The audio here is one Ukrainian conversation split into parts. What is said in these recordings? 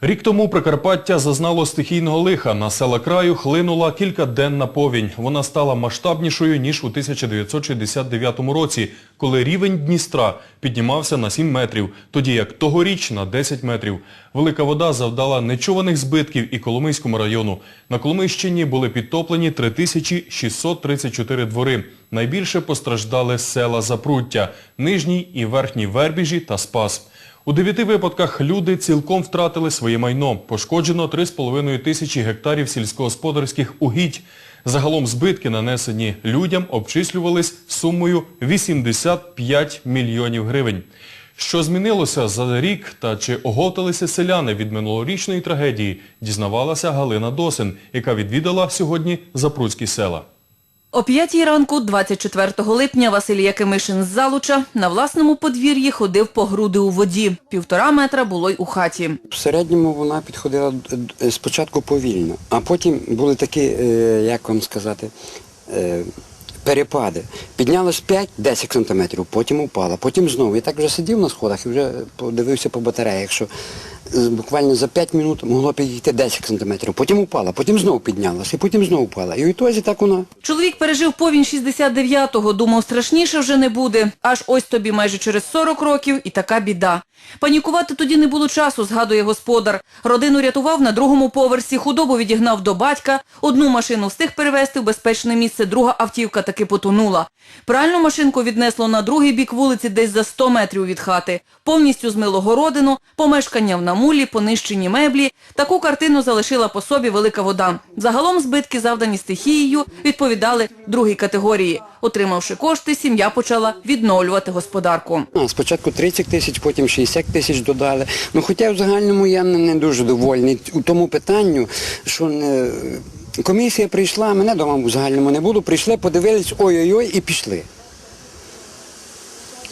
Рік тому Прикарпаття зазнало стихійного лиха. На села краю хлинула кількаденна повінь. Вона стала масштабнішою, ніж у 1969 році, коли рівень Дністра піднімався на 7 метрів, тоді як тогоріч на 10 метрів. Велика вода завдала нечуваних збитків і Коломийському району. На Коломийщині були підтоплені 3634 двори. Найбільше постраждали села Запруття, Нижній і Верхній Вербіжі та Спас. У дев'яти випадках люди цілком втратили своє майно. Пошкоджено 3,5 тисячі гектарів сільськогосподарських угідь. Загалом збитки, нанесені людям, обчислювались сумою 85 мільйонів гривень. Що змінилося за рік та чи оговталися селяни від минулорічної трагедії, дізнавалася Галина Досин, яка відвідала сьогодні Запруцькі села. О п'ятій ранку, 24 липня, Василь Якимишин з Залуча на власному подвір'ї ходив по груди у воді. Півтора метра було й у хаті. В середньому вона підходила спочатку повільно, а потім були такі, е, як вам сказати, е, перепади. Піднялось 5-10 сантиметрів, потім упала, потім знову. Я так вже сидів на сходах і вже подивився по батареях, що буквально за 5 минут могло підійти 10 сантиметрів, потім упала, потім знову піднялась, і потім знову упала. І в ітозі так вона Чоловік пережив повінь 69-го, думав, страшніше вже не буде. Аж ось тобі майже через 40 років і така біда. Панікувати тоді не було часу, згадує господар. Родину рятував на другому поверсі, худобу відігнав до батька, одну машину встиг перевезти в безпечне місце, друга автівка таки потонула. Пральну машинку віднесло на другий бік вулиці десь за 100 метрів від хати. Повністю змило городину, помешкання в намулі, понищені меблі. Таку картину залишила по собі велика вода. Загалом збитки, завдані стихією, відповідали другій категорії. Отримавши кошти, сім'я почала відновлювати господарку. А, спочатку 30 тисяч, потім 60 тисяч додали. Ну, хоча в загальному я не, дуже довольний у тому питанню, що не, комісія прийшла, мене вдома в загальному не було, прийшли, подивились, ой-ой-ой, і пішли.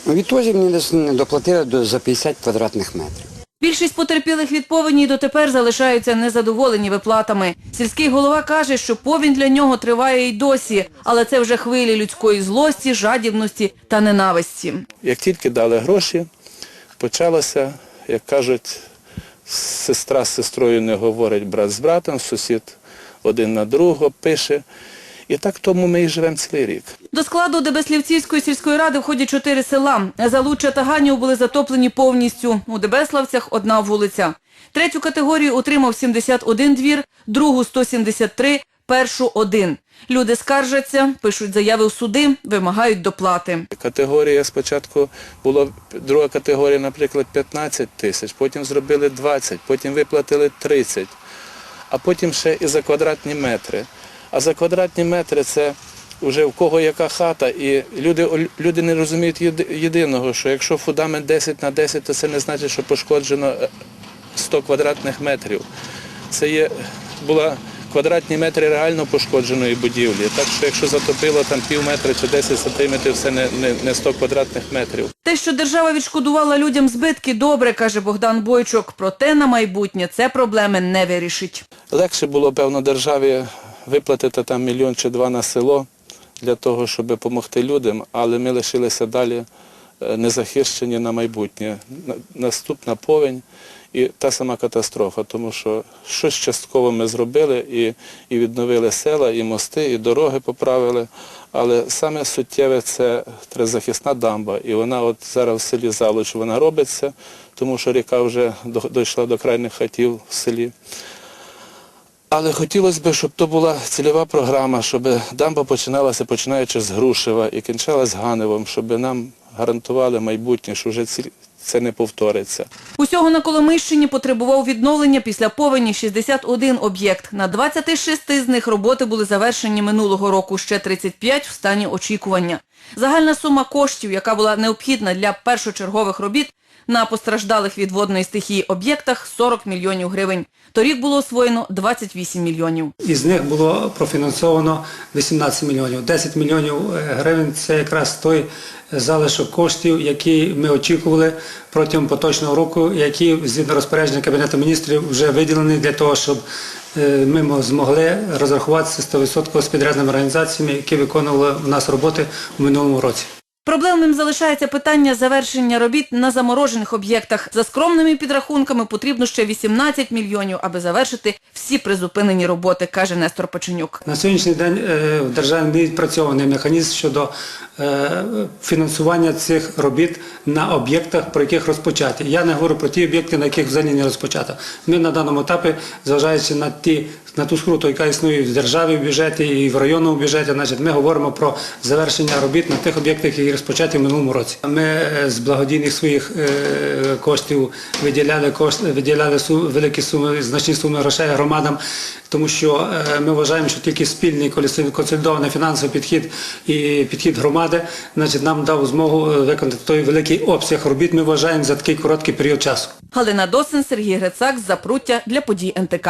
Відтоді мені не доплатили за 50 квадратних метрів. Більшість потерпілих від повені дотепер залишаються незадоволені виплатами. Сільський голова каже, що повінь для нього триває й досі, але це вже хвилі людської злості, жадібності та ненависті. Як тільки дали гроші, почалося, як кажуть, сестра з сестрою не говорить брат з братом, сусід один на другого пише. І так тому ми і живемо цілий рік. До складу Дебеслівцівської сільської ради входять чотири села. Залуччя та Ганів були затоплені повністю. У Дебеславцях одна вулиця. Третю категорію отримав 71 двір, другу 173, першу один. Люди скаржаться, пишуть заяви в суди, вимагають доплати. Категорія спочатку була друга категорія, наприклад, 15 тисяч, потім зробили 20, потім виплатили 30, а потім ще і за квадратні метри. А за квадратні метри це вже в кого яка хата, і люди, люди не розуміють єдиного, що якщо фундамент 10 на 10, то це не значить, що пошкоджено е, 100 квадратних метрів. Це є була квадратні метри реально пошкодженої будівлі. Так що якщо затопило там пів метра чи 10 сантиметрів, це не, не, не 100 квадратних метрів. Те, що держава відшкодувала людям збитки, добре, каже Богдан Бойчук. Проте на майбутнє це проблеми не вирішить. Легше було, певно, державі виплатити там мільйон чи два на село для того, щоб допомогти людям, але ми лишилися далі е, незахищені на майбутнє. На- Наступна повінь і та сама катастрофа, тому що щось частково ми зробили і, і відновили села, і мости, і дороги поправили. Але саме суттєве це тризахисна дамба. І вона от зараз в селі Залуч вона робиться, тому що ріка вже дійшла до крайніх хатів в селі. Але хотілося б, щоб то була цільова програма, щоб дамба починалася починаючи з Грушева і кінчалась Ганевом, щоб нам гарантували майбутнє, що вже це не повториться. Усього на Коломийщині потребував відновлення після повені 61 об'єкт. На 26 з них роботи були завершені минулого року, ще 35 в стані очікування. Загальна сума коштів, яка була необхідна для першочергових робіт на постраждалих від водної стихії об'єктах 40 мільйонів гривень. Торік було освоєно 28 мільйонів. Із них було профінансовано 18 мільйонів. 10 мільйонів е, гривень це якраз той залишок коштів, які ми очікували протягом поточного року, які згідно розпорядження Кабінету міністрів вже виділені для того, щоб е, ми змогли розрахуватися 100% з підрядними організаціями, які виконували у нас роботи у минулому році. Проблемним залишається питання завершення робіт на заморожених об'єктах. За скромними підрахунками потрібно ще 18 мільйонів, аби завершити всі призупинені роботи, каже Нестор Печенюк. На сьогоднішній день е, в державі не відпрацьований механізм щодо е, фінансування цих робіт на об'єктах, про яких розпочаті. Я не говорю про ті об'єкти, на яких взагалі не розпочато. Ми на даному етапі, зважаючи на ті на ту скруту, яка існує в державі в бюджеті і в районному бюджеті, значить, ми говоримо про завершення робіт на тих об'єктах, які розпочаті в минулому році. Ми е, з благодійних своїх е, коштів виділяли кошти, виділяли великі суми, значні суми грошей громадам, тому що е, ми вважаємо, що тільки спільний консолідований фінансовий підхід і підхід громади, значить, нам дав змогу виконати той великий обсяг робіт. Ми вважаємо за такий короткий період часу. Галина Досин, Сергій Грицак, Запруття для подій НТК.